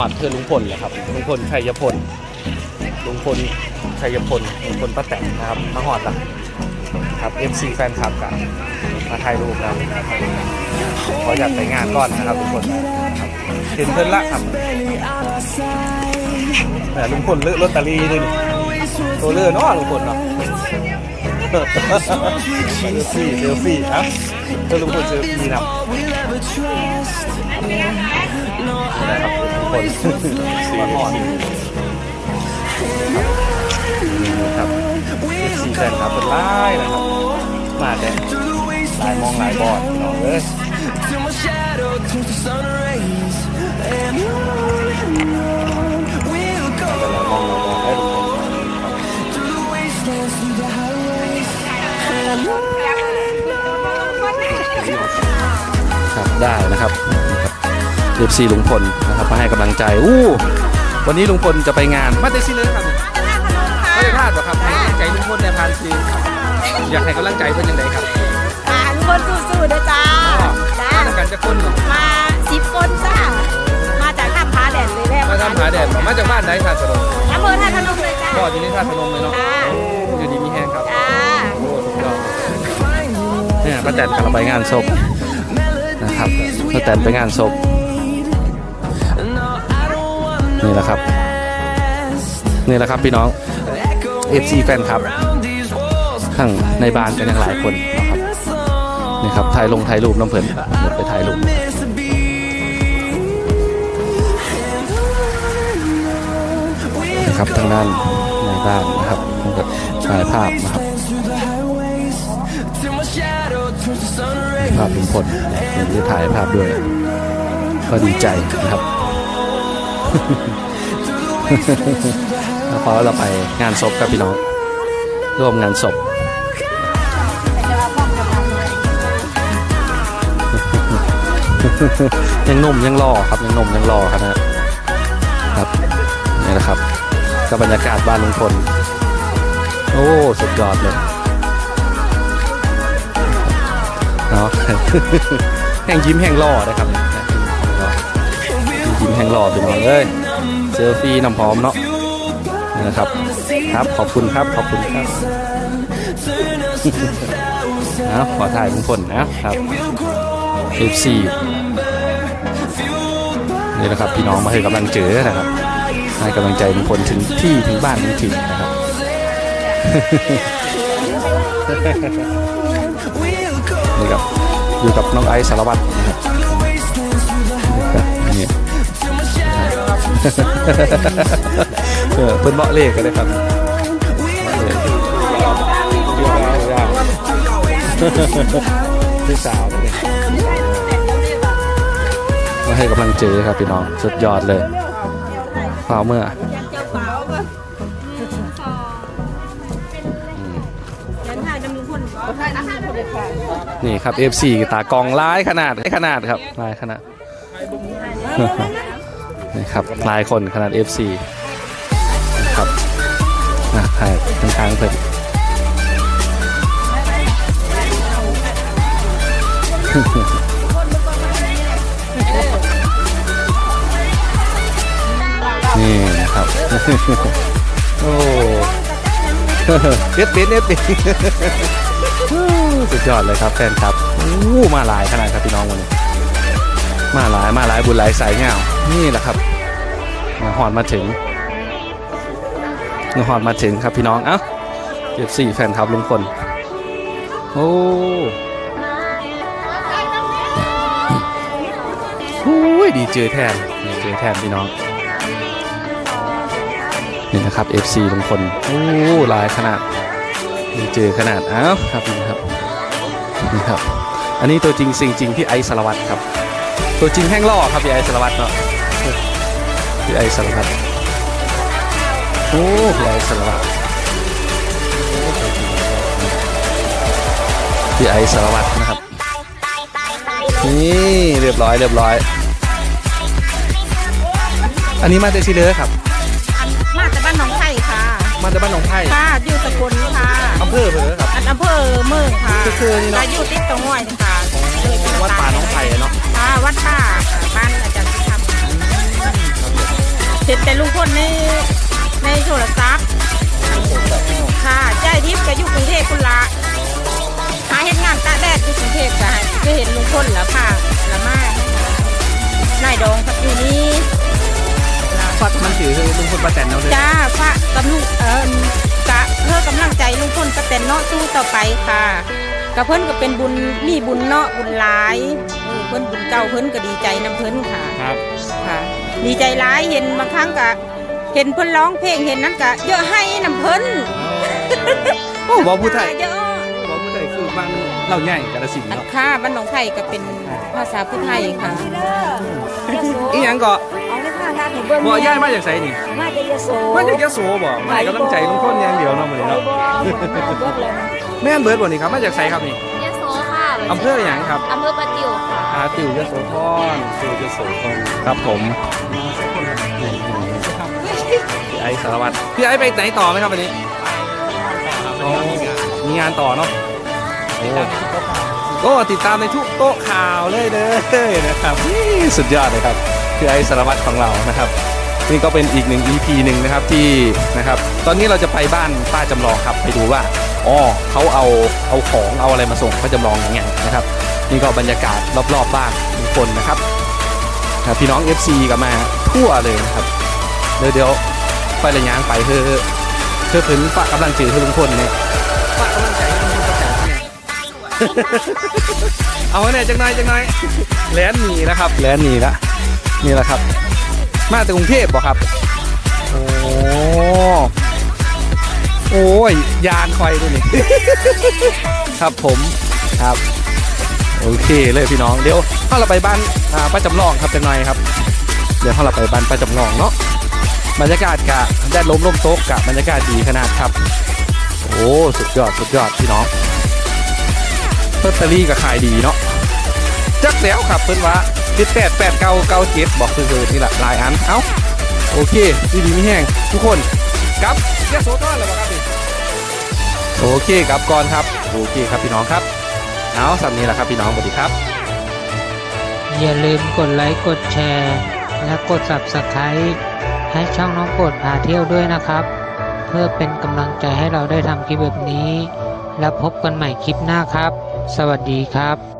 หอดเธอลุงพลเหรอครับลุงพลชัยพลลุงพลชัยพลลุงพลป้าแตนนะครับมาหอดละครับ FC แฟนคลับกันมาถ่ายรูปกันขออยากไปงานก่อนนะครับทุกคนเห็นเพิ่นละครับแต่ลุงพลเลือกลอตเตอรี่ด้วยตัวเลือกเนาะลุงพลเนาะ เซลฟี่เซลฟี่ครับเธอลุงพลเซลฟี่นะครับนะครับทุกคนมาหอดครับสีแฟนครับเป็นไล่นะครับ มาแต่ลายมองหลายบอดเนาะเอ้ย on ครับได้นะครับเอฟซีลุงพลนะครับมาให้กำลังใจอู้วันนี้ลุงพลจะไปงานมาเตซิเลยครับไม่ได้พลาดหรอกครับให้กำลังใจลุงพลในพานซีอยากให้กำลังใจเป็นยังไงครับอ่าทุกคนสู้ๆนะจ้าจ้ามาทำกันจะคนเหรอมาสิบคนจ้ามาจากท่าผาแดดเลยแม่มาทำผาแดดเหรอมาจากบ้านไหนท่าสนมอำเภอท่าพนมเลยจ้าก็ที่นี่ท่าสนมเลยเนาะจ้าอยู่ดีมีแห้งครับจ้าโอ้สุดยอดเนี่ยป้าแตนกำลังไปงานศพ นะครับป้าแตนไปงานศพนี่แหละครับ นี่แหละครับพี่น้อง FC แฟนครับ around these walls ข้างในบ้านกันยังหลายคนนะครับนี่ครับถ่ายลงถ่ายรูปน้ำเพลินเดี๋ยวไปถ่ายรูปนะครับทางด้านในบ้านนะครับถ่ายภาพนะครับ ภาพลุงพลผมจะถ่ายภาพด้วย ก็ดีใจนะครับแล้วพอเราไปงานศพกับพี่น้อง ร่วมงานศพยังหนุ่มยังหล่อครับยังหนุ่มยังหล่อครับนะครับนี่นะครับก็บรรยากาศบ้านลุงพลโอ้สุดยอดเลย เนาะแห่งยิ้มแห่งหล่อนะครับยิ้มแห่งหล่อพี่น้องเอ้ยเซลฟี่น้ำหอมเนาะนะครับ ครับขอบคุณครับขอบคุณครับนะขอถ่ายลุงพลนะครับ F4 นี่นะครับพี่น้องมาให้กำลังเจอนะครับให้กำลังใจลุงพลถึงที่ถึงบ้านถึงถิ่นนะครับ นี่ครับอยู่กับน้องไอซ์สารวัตรนะครับนี่เออเพิ่นเบาะเลขกันเลยครับเบาะเลขพี่สาวเลยมาให้กำลังเจอครับพี่น้อง สุดยอดเลยเปล่าเมื่อ นี่ครับ F4 ตากองร้ายขนาดร้ายขนาดครับร้ายขนาดนี่ครับลายคนขนาด F4 ครับนะถ่ายข้างๆเพิ่นนี่นะครับ โอ้ เบ็ดเบ็ดเบ็ดเบ็ดสุดยอดเลยครับแฟนครับอู้มาหลายขนาดครับพี่น้องวันนี้มาหลายมาหลายบุญหลายสายเงานี่แหละครับมาหอดมาถึงมาหอดมาถึงครับพี่น้องเอ้าเก็บสี่แฟนครับลุงพลโอ้โอ้ยดีเจอแทนดีเจอแทนพี่น้อง นี่นะครับ FC ลุงพลโอ้หลายขนาดมีเจอขนาดอ้าวครับนี่ครับนี่ครับ อันนี้ตัวจริงสิ่งจริงพี่ไอสารวัตรครับ ตัวจริงแห้งล่อครับพี่ไอสารวัตรเนาะพี่ไอสารวัตรโอ้พี่ไอสารวัตรพี่ไอสารวัตรนะครับนี่เรียบร้อยเรียบร้อย อันนี้มาจากที่เลยครับ มืองค่ะคือๆนี่เนอะจะอยู่ติดตรงห้วยนี่ค่ะวัดป่าหนองไผ่อะเนาะค่ะวัดป่าค่ะบ้านอาจารย์ที่ทำเห็นแต่ลุงพลในในโทรศัพท์ค่ะใจทิพย์ก็อยู่กรุงเทพคุณละหาเห็นงานตากแดดที่กรุงเทพก็ให้ก็เห็นลุงพลแล้วค่ะละมากนายดองกับอยู่นี่ฟอดมันถือลุงพลป้าแตนเอาเลยจ้าพระกำลุงเอิญกะเพื่อกำลังใจลุงพลกระเต็นเนาะสู้ต่อไปค่ะ กะเพิ่นก็เป็นบุญมีบุญเนาะบุญหลายเออเพิ่นบุญเก่าเพิ่นก็ดีใจนํเพิ่นค่ะครับค่ะ ดีใจร้ายเห็นบางครั้งกะเห็นเพิ่นร้องเพลงเห็นนั้นกะเยอะให้นํเพิ่นโอ้บอกผู้ไทยเยอะบอกผู้ไทยคือบ้านเราใหญ่กาฬสินธุ์อันเนาะค่าบ้านหนองไผ่ก็เป็นภาษาพุทธไทยค่ะอีหยังก็ เอาเลยค่ะงานให้เบิ่งบ่ย้ายมาจากไสนี่มาจากยโสมาจากยะโสบ่มาให้กำลังใจลุงพลอย่างเดียวเนาะมื้อนี้เนาะเอาเบิ่งเลยแม่นเบิร์ดบ่นี่ครับมาจากไสครับนี่ยโสค่ะอำเภอหยังครับอำเภอประติวค่ะอาติวยโสธรติวยโสธรครับผมพี่ไอสารวัตรพี่ไอไปไหนต่อไหมครับวันนี้อ๋อมีงานต่อเนาะโอ้ก็ติดตามในทุกโต๊ะข่าวเลยเด้อนะครับนี่สุดยอดเลยครับ พี่ไอสารวัตรของเรานะครับ นี่ก็เป็นอีกหนึ่ง EP หนึ่งนะครับที่นะครับตอนนี้เราจะไปบ้านป้าจำลองครับไปดูว่าอ๋อเขาเอาเอาของเอาอะไรมาส่งป้าจำลองอยังไงนะครับ นี่ก็บรรยากาศรอบๆบ้านทุกคนนะครับพี่น้อง FC ก็มาทั่วเลยนะครับ เดี๋ยวเดี๋ยวไประยางไปเพื่อเพื่อพื้นฝากกำลังใจให้ลุงพลเนี่ยฝากกำลังใจให้ลุงพลประจันเนี่ยเอาเนี่ยจังหน่อยจังหน่อยแลนหนีนะครับแลนหนีละ นี่แหละครับ มาจากกรุงเทพบ่ครับ โอ้โอ้ยยานคอยดูนี่ ครับผมครับ โอเคเลยพี่น้องเดี๋ยวถ้าเราไปบ้านอ่าป้าจำลองครับเป็นไงครับ เดี๋ยวถ้าเราไปบ้านป้าจำลองเนาะบรรยากาศกะแดดลมลมโต๊กกะบรรยากาศดีขนาดครับ โอ้สุดยอดสุดยอดพี่น้องลอตเตอรี่ก็ขายดีเนาะจักแล้วครับเพิ่นว่าติดแปดแปดเก้าเก้าเจ็ดบอกคือๆนี่แหละหลายอัน เอ้า โอเคดีดีไม่แห้งทุกคนกลับเยะโสธรแล้วบ่ครับนี่โอเคกลับก่อนครับ โอเคครับพี่น้องครับ เอาสำนี้แหละครับพี่น้องสวัสดีครับ อย่าลืมกดไลค์กดแชร์ และกด Subscribe ให้ช่องน้องโปรดพาเที่ยวด้วยนะครับ เพื่อเป็นกำลังใจให้เราได้ทำคลิปแบบนี้ แล้วพบกันใหม่คลิปหน้าครับ สวัสดีครับ